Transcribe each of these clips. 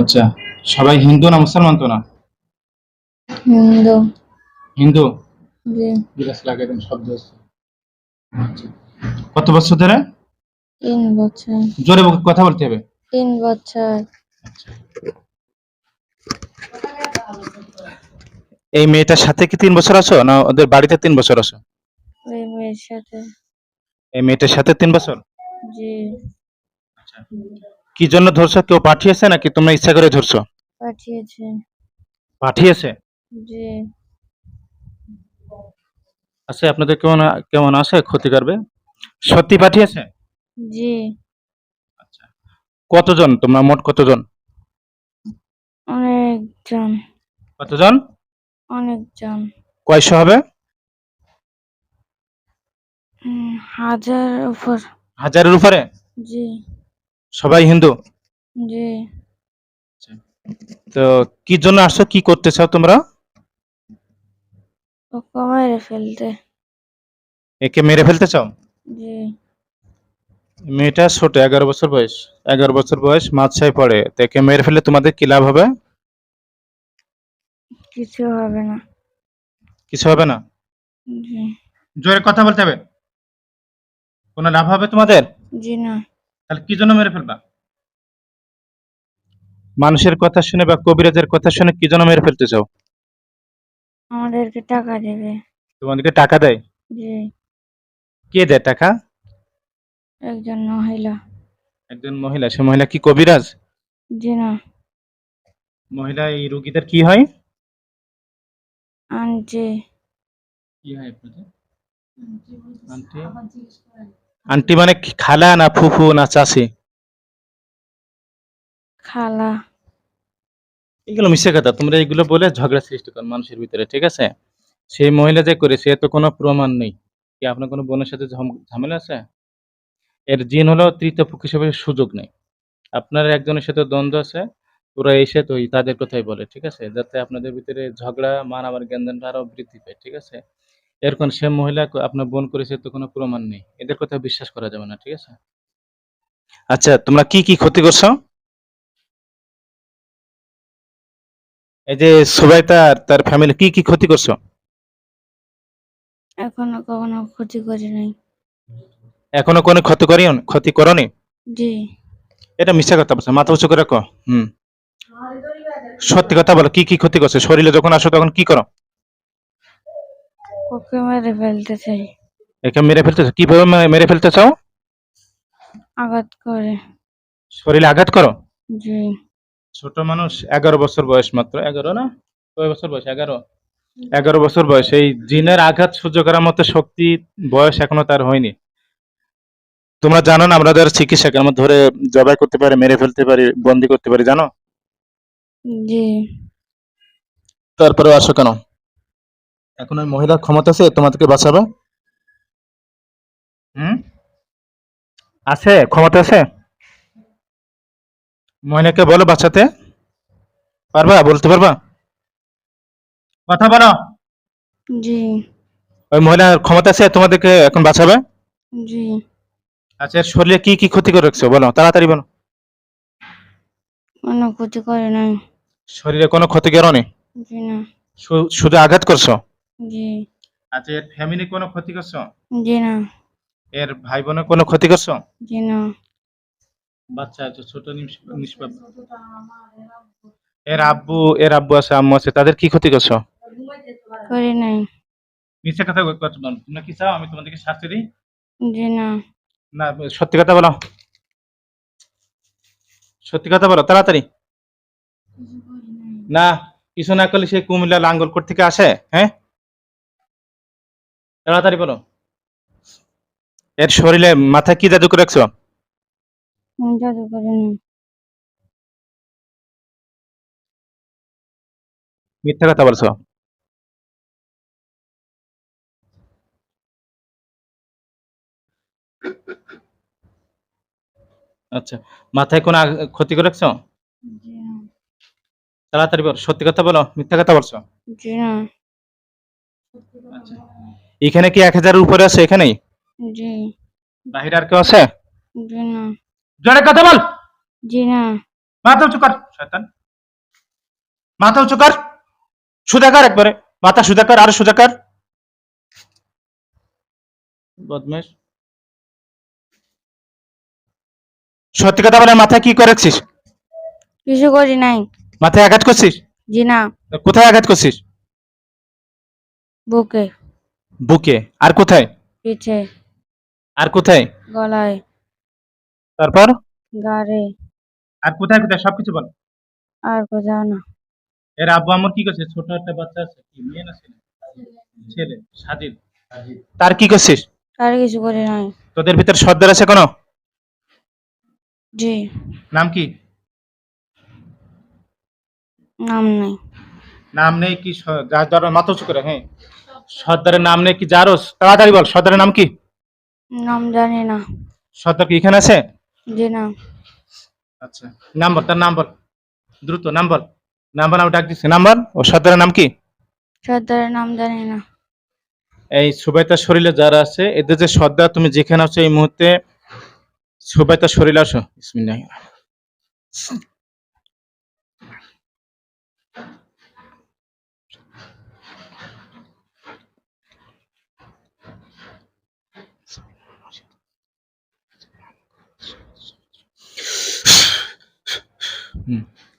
আচ্ছা সবাই হিন্দু না মুসলমান তো না? হিন্দু। হিন্দু? বিরাস লাগাই দেন শব্দ আচ্ছা। কত বছর ধরে? তিন বছর। জোরে কথা বলতে হবে। তিন বছর। এই মেয়েটার সাথে কি তিন বছর আছো না ওদের বাড়িতে তিন বছর আছো? ওই মেয়ের সাথে। এই মেয়েটার সাথে তিন বছর? জি। কি জন্য ধরছো? কেউ পাঠিয়েছে নাকি? তোমরা ইচ্ছা করে ধরছো? পাঠিয়েছে। পাঠিয়েছে? জি। আছে আপনাদের কেমন কেমন আছে? ক্ষতি করবে? সত্যি পাঠিয়েছে? জি। আচ্ছা। কতজন? তোমরা মোট কতজন? অনেকজন। কতজন? অনেকজন। কয়শো হবে? হাজার উপর। হাজারের উপরে? জি। সবাই হিন্দু? জি। তো কি জন্য আসছো? কি করতে চাও তোমরা? ওকে মেরে ফেলতে। একে মেরে ফেলতে চাও? জি। মেয়েটা ছোট এগারো বছর বয়স। এগারো বছর বয়স মাঝায় পড়ে। তো একে মেরে ফেলে তোমাদের কি লাভ হবে? কিছু হবে না। কিছু হবে না? জি। জোরে কথা বলতে হবে। কোনো লাভ হবে তোমাদের? জি না। তাহলে কি জন্য মেরে ফেলবা? মানুষের কথা শুনে বা কবিরাজের কথা শুনে কি জন্য মেরে ফেলতে চাও? আমাদেরকে টাকা দেবে। তোমাদেরকে টাকা দেয়? জি। কে দেয় টাকা? একজন মহিলা। একজন মহিলা সে মহিলা কি কবিরাজ? জি না। মহিলা এই রোগীদের কি হয়? আনছে কি হয় আপনাদের? আন্টি? আন্টি মানে খালা না ফুফু না চাষি খালা। এগুলো মিশে কথা। তোমরা এগুলো বলে ঝগড়া সৃষ্টি কর মানুষের ভিতরে ঠিক আছে? সেই মহিলা যে করেছে এর তো কোনো প্রমাণ নেই। কি আপনার কোনো বোনের সাথে ঝামেলা আছে? এর জিন হলো তৃতীয় পক্ষ হিসেবে সুযোগ নেই। আপনার একজনের সাথে দ্বন্দ্ব আছে ওরা এসে তো তাদের কথাই বলে ঠিক আছে? যাতে আপনাদের ভিতরে ঝগড়া মারামারি জ্ঞানদানটা আরও বৃদ্ধি পায় ঠিক আছে? এরকম সে মহিলা আপনার বোন করেছে তো কোনো প্রমাণ নেই। এদের কথা বিশ্বাস করা যাবে না ঠিক আছে? আচ্ছা তোমরা কি কি ক্ষতি করছ? এই যে সুবাইতা আর তার ফ্যামিলি কি কি ক্ষতি করছ? এখনও কখনো ক্ষতি করি নাই। এখনও কোনো ক্ষতি করি ক্ষতি করনি? জি। এটা মিথ্যা কথা বলছো মাথা উঁচু করে রাখো। হুম। সত্যি কথা বলো কি কি ক্ষতি করছ? শরীরে যখন আসো তখন কি করো? ওকে মেরে ফেলতে চাই। একে মেরে ফেলতে কীভাবে মেরে ফেলতে চাও? আঘাত করে। শরীরে আঘাত করো? জি। ছোট মানুষ এগারো বছর বয়স মাত্র। এগারো না? কয় বছর বয়স? এগারো। এগারো বছর বয়স। এই জিনের আঘাত সহ্য করার মতো শক্তি বয়স এখনও তার হয়নি। তোমরা জানো না আমরা যারা চিকিৎসা কেমন ধরে জবাই করতে পারি মেরে ফেলতে পারি বন্দি করতে পারি জানো? জি। তারপরে আসো কেন? এখন ওই মহিলার ক্ষমতা আছে তোমাদেরকে বাঁচাবে? হুম? আছে ক্ষমতা আছে? মহিলাকে বলো বাঁচাতে। পারবা? বলতে পারবা? কথা বলো। জি। ওই মহিলার ক্ষমতা আছে তোমাদেরকে এখন বাঁচাবে? জি। আচ্ছা শরীরে কি কি ক্ষতি করে রাখছো? বলো তাড়াতাড়ি বলো। কোনো ক্ষতি করে নাই। শরীরে কোনো ক্ষতি করনি? জি না। শুধু আঘাত করছ? জি। আচ্ছা এর ফ্যামিলি কোনো ক্ষতি করছ? জি না। এর ভাই বোনের কোনো ক্ষতি করছ? জি না। বাচ্চা আছে ছোট নিষ্পাপ। এর আব্বু এর আব্বু আছে আম্মু আছে তাদের কি ক্ষতি করছ? করি নাই। মিথ্যা কথা করছ না। তোমরা কি চাও? আমি তোমাদেরকে শাস্তি দিই? জি না। না সত্যি কথা বলো। সত্যি কথা বলো তাড়াতাড়ি। না কিছু না করলে সে কুমিল্লা লাঙ্গলকোট থেকে আসে হ্যাঁ? তাড়াতাড়ি বলো। এর শরীরে মাথায় কি জাদু করে রাখছো? জাদু করি মিথ্যা কথা বলছো। আচ্ছা মাথায় কোনো ক্ষতি করে রাখছো? তাড়াতাড়ি বলো সত্যি কথা বলো মিথ্যা কথা বলছো? জি না। আচ্ছা। এখানে কি এক হাজারের উপরে আছে? এখানেই? জি। বাহিরে আর কেউ আছে? জি না। জোরে কথা বল! জি না। মাথা উঁচু কর শয়তান। মাথা উঁচু কর সুদা কর একবারে। মাথা সুদা কর আর সুদা কর বদমেশ। সত্যি কথা বলে মাথায় কি করেছিস? কিছু করি নাই। মাথায় আঘাত করছিস? জি না। কোথায় আঘাত করছিস? বুকে। বুকে। আর কোথায়? পিঠে। আর কোথায়? গলায়। তারপর? গাড়ে। আর কোথায় কোথায়? সবকিছু বল। আর কোথাও না। এর আব্বু আমার কি করছে? ছোট একটা বাচ্চা আছে। কি মেয়ে না ছেলে? ছেলে সাজিদ। তার কি করছিস? আর কিছু করি নাই। তোদের ভিতর সর্দার আছে কোনো? জি। নাম কি? নাম নেই। নাম নেই কি? স- যার মাথা উঁচু করে হ্যাঁ। সর্দারের নাম নেই কি জারোস? তাড়াতাড়ি বল সর্দারের নাম কি? নাম জানি না। সর্দার কি এখানে আছে? জি না। আচ্ছা নাম্বার তার নাম্বার। দ্রুত নাম্বার। নাম্বার নাম আমি ডাক দিচ্ছি নাম্বার। ও সর্দারের নাম কি? সর্দারের নাম জানি না। এই সুবাইতার শরীরে যারা আছে এদের যে সর্দার তুমি যেখানে আছো এই মুহূর্তে সুবাইতার শরীরে আসো। বিসমিল্লাহ।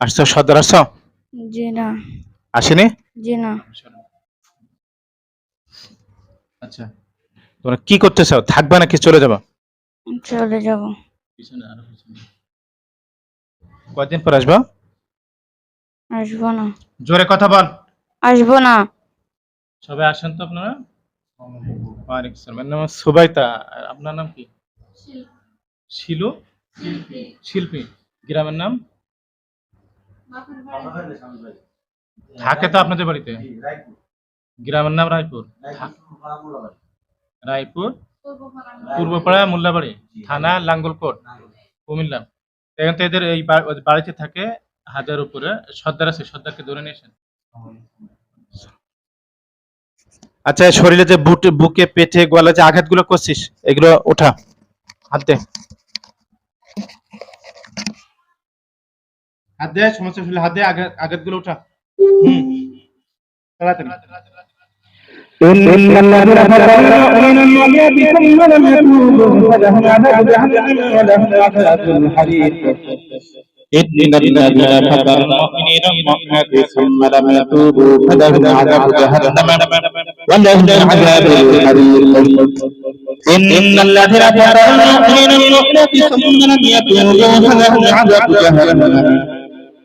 আসছো সর্দার আসছো? জি না। আসেনি? জি না। আচ্ছা। তোমরা কি করতে চাও? থাকবা নাকি চলে যাবা? চলে যাব। কয়দিন পর আসবা? আসব না। জোরে কথা বল। আসব না। সবাই আসেন তো আপনারা? ওয়ালাইকুম আসসালাম। নাম সুবাইতা। আর আপনার নাম কি? শিলু? শিল্পী। গ্রামের নাম? থাকে তো আপনাদের বাড়িতে? গ্রামের নাম রায়পুর? রায়পুর পূর্বপাড়া মোল্লাবাড়ি থানা লাঙ্গলকোট কুমিল্লা। এখন তো এদের এই বাড়িতে থাকে হাজার উপরে। সর্দার আছে সর্দারকে ধরে নিয়েছেন। আচ্ছা শরীরে যে বুট বুকে পেটে গলা যে আঘাতগুলো করছিস এগুলো ওঠা হাত হাত দে সমস্যা শরীরে হাত দে আঘাত আঘাতগুলো ওঠা হুম তাড়াতাড়ি إن الذين فرقوا من اليد ثم لم يتوبوا فلهم عذاب جهنم ولهم عذاب الحريق إن الذين فتنوا المؤمنين والمؤمنات ثم لم يتوبوا فلهم عذاب جهنم ولهم عذاب الحريق إن الذين فتنوا المؤمنين والمؤمنات ثم لم يتوبوا فلهم عذاب جهنم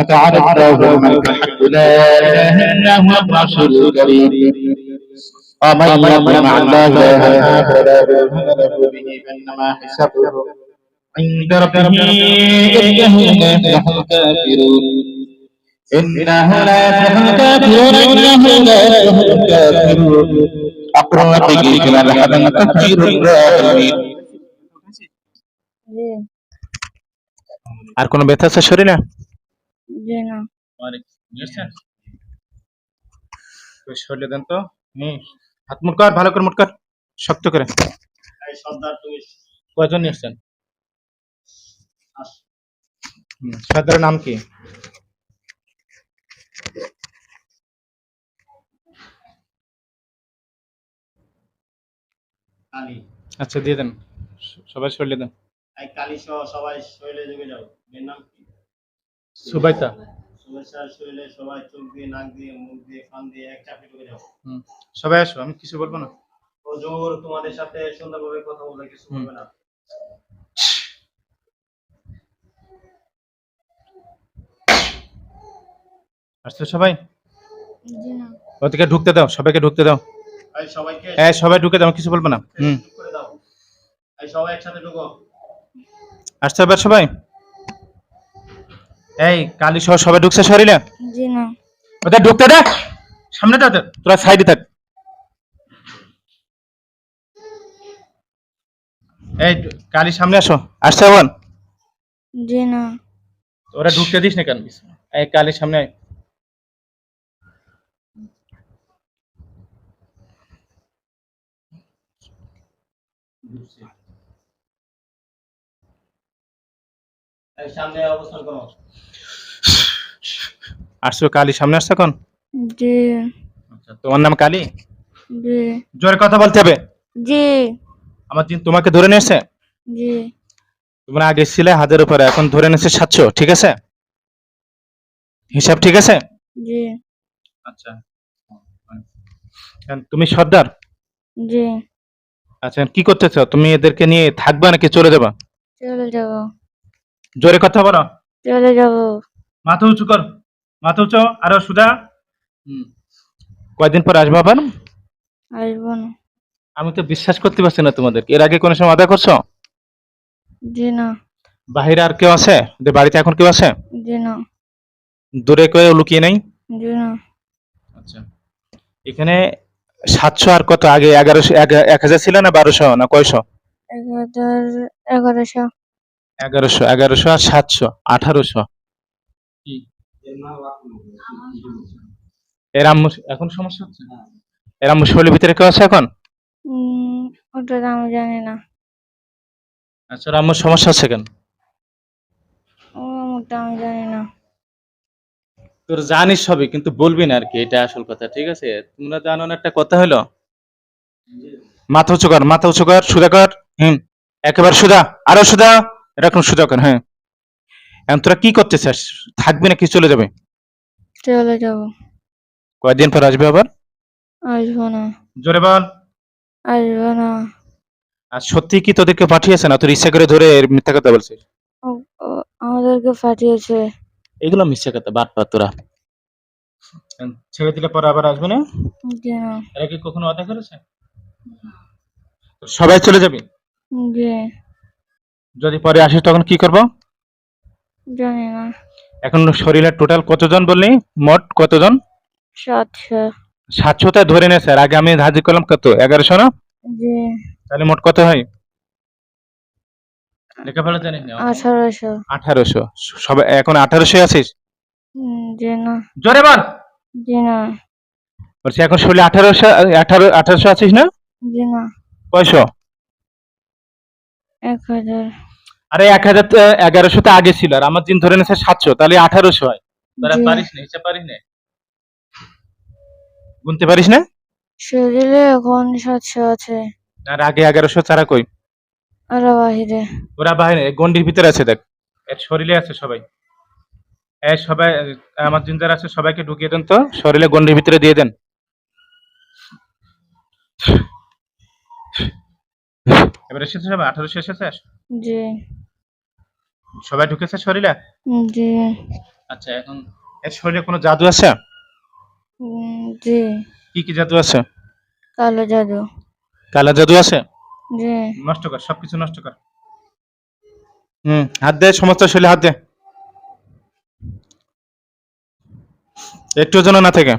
فتعالى الله الملك الحق لا إله إلا هو الرسول الكريم ومن يقل مع الله إلها فلا برهان له به فإنما حسابه عند ربه إنه لا يفلح الكافرون إنه لا يفلح الكافرون إنه لا يفلح الكافرون أقرأ بك مرحبا خير الراحمين জি আর কোনো ব্যথা আছে শরীরে জি না। তো শরীরে দেন তো। হুম হাত মুট কর ভালো করে মুট কর শক্ত করে। কয়জন নিয়ে এসছেন নাম কি? আচ্ছা দিয়ে দেন। সবাই শরীরে দেন। কালী সহ সবাই জমে যাও। এর নাম কি? সুবাইতা? সবাই চোখ দিয়ে নাক দিয়ে মুখ দিয়ে কান দিয়ে এক চাপে ঢুকে যাও সবাই আসো আমি কিছু বলব না? তোমাদের সাথে সুন্দরভাবে কথা বলে কিছু বলবে না। আসছো সবাই? জি ওদিকে ঢুকতে দাও সবাইকে ঢুকতে দাও। হ্যাঁ সবাই ঢুকে দাও কিছু বলব না। হুম। সবাই একসাথে ঢুকো। আসছো এবার সবাই? এই কালি সহ সবাই ঢুকছে শরীরে? জি না। ওদের ঢুকতে দেখ সামনে তোরা সাইডে থাক। এই কালি সামনে আসো আসছে বোন জি না। ওরা ঢুকতে দিস না কেন? এই কালি সামনে আয়। সামনে অবস্থান করো। আসছো কালি সামনে আসছো এখন? জি। আচ্ছা তোমার নাম কালি? জি। জোরে কথা বলতে হবে। জি। আমার দিন তোমাকে ধরে নিয়েছে? জি। তোমরা আগে ছিলে হাতের উপরে এখন ধরে নিয়েছে সাতশো ঠিক আছে? হিসাব ঠিক আছে? জি। আচ্ছা। তুমি সর্দার? জি। আচ্ছা কি করতে চাও তুমি এদেরকে নিয়ে থাকবা নাকি চলে যাবা? চলে যাব। জোরে কথা বলো। চলে যাব। মাথা উঁচু কর। মাথা উঁচু আরও সুদা। হুম। কয়দিন পর আসব আবার? আসব না। আমি তো বিশ্বাস করতে পারছি না তোমাদের এর আগে কোনো সময় আদা করছ? জি না। বাহিরে আর কেউ আছে? বাড়িতে এখন কেউ আছে? জি না। দূরে কেউ লুকিয়ে নেই? জি না। আচ্ছা। এখানে সাতশো আর কত? আগে এগারোশো এক- এক হাজার ছিল না বারোশো না কয়শো? এক হাজার এগারোশো। এগারোশো এগারোশো আর সাতশো আঠারোশো। এর আম্মু এখন সমস্যা হচ্ছে? এর আম্মু ভিতরে কেউ আছে এখন? ওটা আমি জানি না। আচ্ছা সমস্যা হচ্ছে কেন? ওটা আমি জানি না। তোর জানিস সবই কিন্তু বলবি না আর কি এটা আসল কথা ঠিক আছে? তোমরা জানো না একটা কথা হলো? মাথা উঁচু কর মাথা উঁচু কর সুদা কর হুম একেবারে সুদা আরও সুদা এরকম কর হ্যাঁ। এখন তোরা কি করতে চাস? থাকবি নাকি চলে যাবে? চলে যাব। কয়দিন পর আসবে আবার? আসব না। জোরে বল। আসব না। আর সত্যি কি তোদেরকে পাঠিয়েছে না? তোর ইচ্ছা করে ধরে এর মিথ্যা কথা বলছিস? আমাদেরকে পাঠিয়েছে। এগুলো মিথ্যা কথা বাদ পা তোরা। ছেড়ে দিলে পরে আবার আসবে না? এরা কি কখনো অদা করেছে? সবাই চলে যাবে? জি। যদি পরে আসিস তখন কি করব? জানি না। এখন শরীরের টোটাল কতজন বললি? মোট কতজন? সাতশো। সাতশোটা ধরে নে স্যার। আগে আমি হাজির করলাম কত? এগারোশো না? জি। তাহলে মোট কত হয়? লেখাপড়া জানিস না? আঠারোশো। আঠারোশো। সবাই এখন আঠারোশো আছিস? জি না। জোরে বল। জি না। বলছি এখন শরীরে আঠারোশো আঠারো আঠারোশো আছিস না? জি না। কয়শো? এক হাজার। আরে এক হাজার তো এগারোশো তো আগে ছিল আর আমার দিন ধরে নিছে সাতশো তাহলে আঠারোশো হয়। তোরা পারিস না হিসাব পারিস না। গুনতে পারিস না? শরীরে এখন সাতশো আছে। আর আগে এগারোশো চারা কই? আর বাহিরে। ওরা বাইরে গন্ডির ভিতরে আছে দেখ। এর শরীরে আছে সবাই। এই সবাই আমার দিন যারা আছে সবাইকে ঢুকিয়ে দেন তো। শরীরে গন্ডির ভিতরে দিয়ে দেন। এবার এসেছে সবাই আঠারোশো এসেছে জি। সবাই ঢুকেছে শরীরে? জি। আচ্ছা এখন এর শরীরে কোনো জাদু আছে? জি। কি কি জাদু আছে? কালো জাদু। কালা জাদু আছে? জি। নষ্ট কর সবকিছু নষ্ট কর। হুম হাত দে সমস্ত শরীরে হাত দে। একটু যেন না থাকে।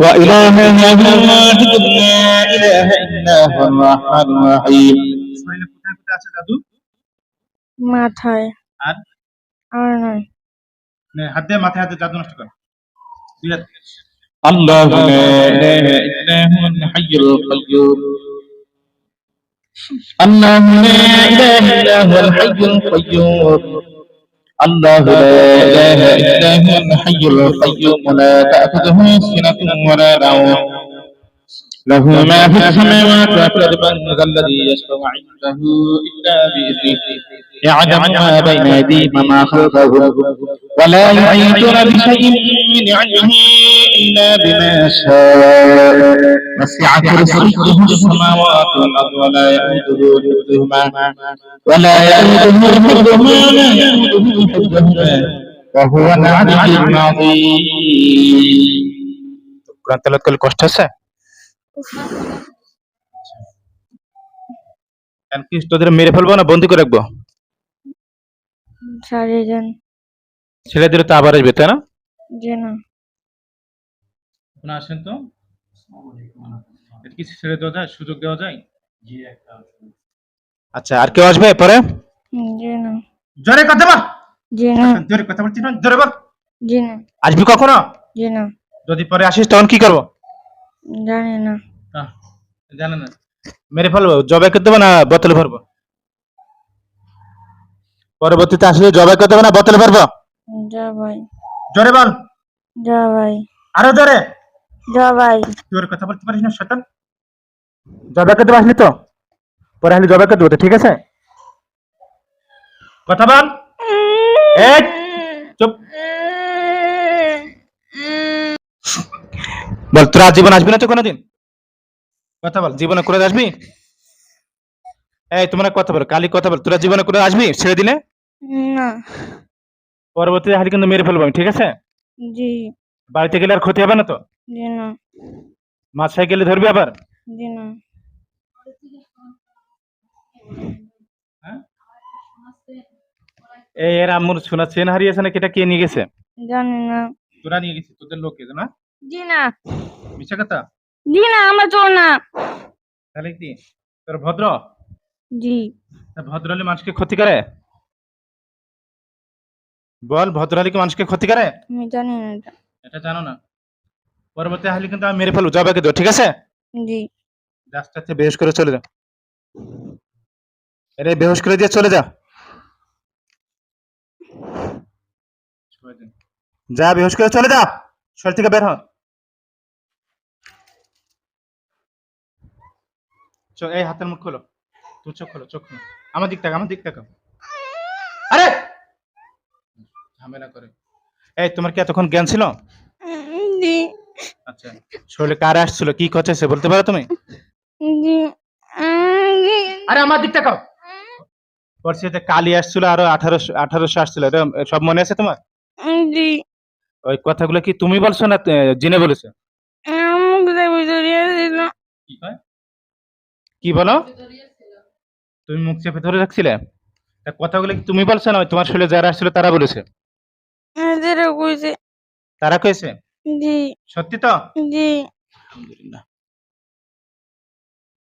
وإلهنا واحد لا إله إلا هو الرحمن الرحيم শরীরে কোথায় কোথায় আছে জাদু মাথায় আর আর নয় নে, হাত দে মাথায় হাতে জাদু নষ্ট কর দুই হাত। الله لا إله إلا هو الحي القيوم الله الله لا إله إلا هو الحي القيوم. لا تأخذه سنة ولا نوم. له ما في السماوات والأرض من ذا الذي يشفع عنده إلا بإذنه. يعلم ما بين أيديهم وما خلفهم ولا يحيطون بشيء من علمه إلا بما شاء وسع كرسيه السماوات والأرض ولا يؤوده حفظهما ولا يؤوده حفظهما ولا يؤوده حفظهما وهو العلي العظيم কোরআন তেলাওয়াত করলে কষ্ট আছে এখন কি তোদের মেরে ফেলবো না বন্দি করে রাখবো ছাড়িয়ে দেন ছেড়ে দিলে তো আবার আসবে তাই না? জি না। আপনি আসেন তো। কিছু ছেড়ে দেওয়া যায় সুযোগ দেওয়া যায়? জি একটা আচ্ছা আর কেউ আসবে পরে জি না। জোরে কথা বল! জি না। জোরে কথা বলছিস না জোরে বল! জি না। আসবি কখনো? জি না। যদি পরে আসিস তখন কি করব? জানি না। জানে না। মেরে ফেলব? জবাই করতে দেবো না বোতলে ভরবো? পরবর্তীতে আসলে জবাই করতে দেবো না? বোতলে ভরবো যা ভাই জোরে বল। ভাই আরও জোরে। যা ভাই জোরে কথা বলতে পারিস না শয়তান। জবাই করতে আসলি তো? পরে আসলে জবাই করতে ঠিক আছে? কথা বল। এই চুপ। বল তোরা জীবন আসবি না তো কোনোদিন? কথা বল জীবনে করে আসবি? এই তোমরা কথা বল কালি কথা বল তোরা জীবনে করে আসবি? ছেড়ে দিলে? না। পরবর্তীতে হালি কিন্তু মেরে ফেলব আমি ঠিক আছে? জি। বাড়িতে গেলে আর ক্ষতি হবে না তো? জি না। মাছ সাইকেলে ধরবি আবার? জি না। এই এর আম্মুর সোনা চেন হারিয়েছে নাকি? এটা কে নিয়ে গেছে? জানি না। তোরা নিয়ে গেছিস তোদের লোকে না জি না। মিশা কথা? জি না আমার চোর না। তাহলে কি? তোর ভদ্র? জি। ভদ্র হলে মানুষকে ক্ষতি করে? বল ভদ্র হলে কি মানুষকে ক্ষতি করে? আমি জানি না এটা। এটা জানো না। পরবর্তী হালি কিন্তু আমি মেরে ফেলব জবাকে দেবো ঠিক আছে? জি। রাস্তাতে বেহুশ করে চলে যা। আরে বেহুশ করে দিয়ে চলে যা। যা বেহুশ করে চলে যা। শরীর থেকে বের হ। এই হাতের মুখ খোলো। তুই চোখ খোলো চোখ খোলো। আমার দিক তাকা আমার দিক তাকা আরে! ঝামেলা করে। এই তোমার কি এতক্ষণ জ্ঞান ছিল? জি। আচ্ছা শরীরে কার আসছিল? কি করছে বলতে পারো তুমি? জি। আরে। আমার দিক তাকাও পরশুতে কালি আসছিল আরও আঠারোশো আঠারোশো আসছিল। এটা সব মনে আছে তোমার? জি। ওই কথাগুলো কি তুমি বলছো না জিনে বলেছে? কি বলো? তুমি মুখ চেপে ধরে রাখছিলে? কথাগুলো কি তুমি বলছো না? তোমার শরীরে যারা আসছিল তারা বলেছে। কইছে তারা কয়েছে জি। সত্যি তো? জি। আলহামদুলিল্লাহ।